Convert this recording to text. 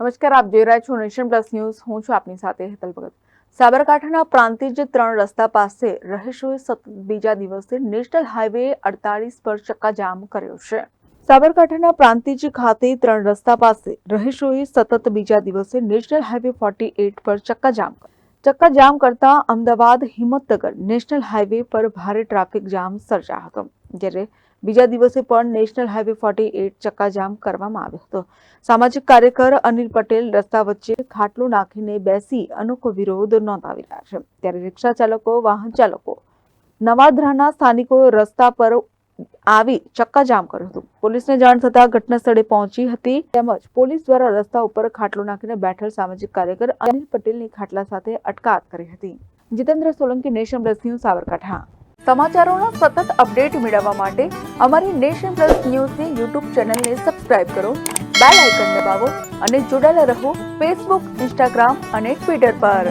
નમસ્કાર, આપ જોઈ રહ્યા છો નેશન પ્લસ ન્યૂઝ. હું છું આપની સાથે હેતલ ભગત. સાબરકાંઠાના પ્રાંતિજ ત્રણ રસ્તા પાસે રહીશોએ સતત બીજા દિવસે નેશનલ હાઈવે અડતાલીસ પર ચક્કાજામ કર્યો છે. સાબરકાંઠાના પ્રાંતિજ ખાતે ત્રણ રસ્તા પાસે રહીશોએ સતત બીજા દિવસે નેશનલ હાઈવે ફોર્ટી એટ પર ચક્કાજામ કર્યો. ચક્કાજામ કરતા અમદાવાદ હિંમતનગર નેશનલ હાઈવે પર ભારે ટ્રાફિક જામ સર્જાયો હતો, જ્યારે બીજા દિવસે પણ નેશનલ હાઈવે ફોર્ટી એટ ચક્કાજામ કરવામાં આવ્યો હતો. સામાજિક કાર્યકર અનિલ પટેલ રસ્તા વચ્ચે ખાટલો નાખીને બેસી અનોખો વિરોધ નોંધાવી રહ્યા છે. ત્યારે રિક્ષા ચાલકો, વાહન ચાલકો, નવાદરાના સ્થાનિકો રસ્તા પર આવી ચક્કાજામ કર્યું હતું. પોલીસને જાણ થતાં ઘટના સ્થળે પહોંચી હતી તેમજ પોલીસ દ્વારા રસ્તા ઉપર ખાટલો નાખીને બેઠેલ સામાજિક કાર્યકર અનિલ પટેલની ખાટલા સાથે અટકાત કરી હતી. Jitendra Solanki, nation plus news, Sabarkantha. સમાચારોના સતત અપડેટ મેળવવા માટે અમારી નેશન પ્લસ ન્યૂઝની યુટ્યુબ ચેનલને સબસ્ક્રાઇબ કરો, બેલ આઇકન દબાવો અને જોડાયેલા રહો ફેસબુક, ઇન્સ્ટાગ્રામ અને ટ્વિટર પર.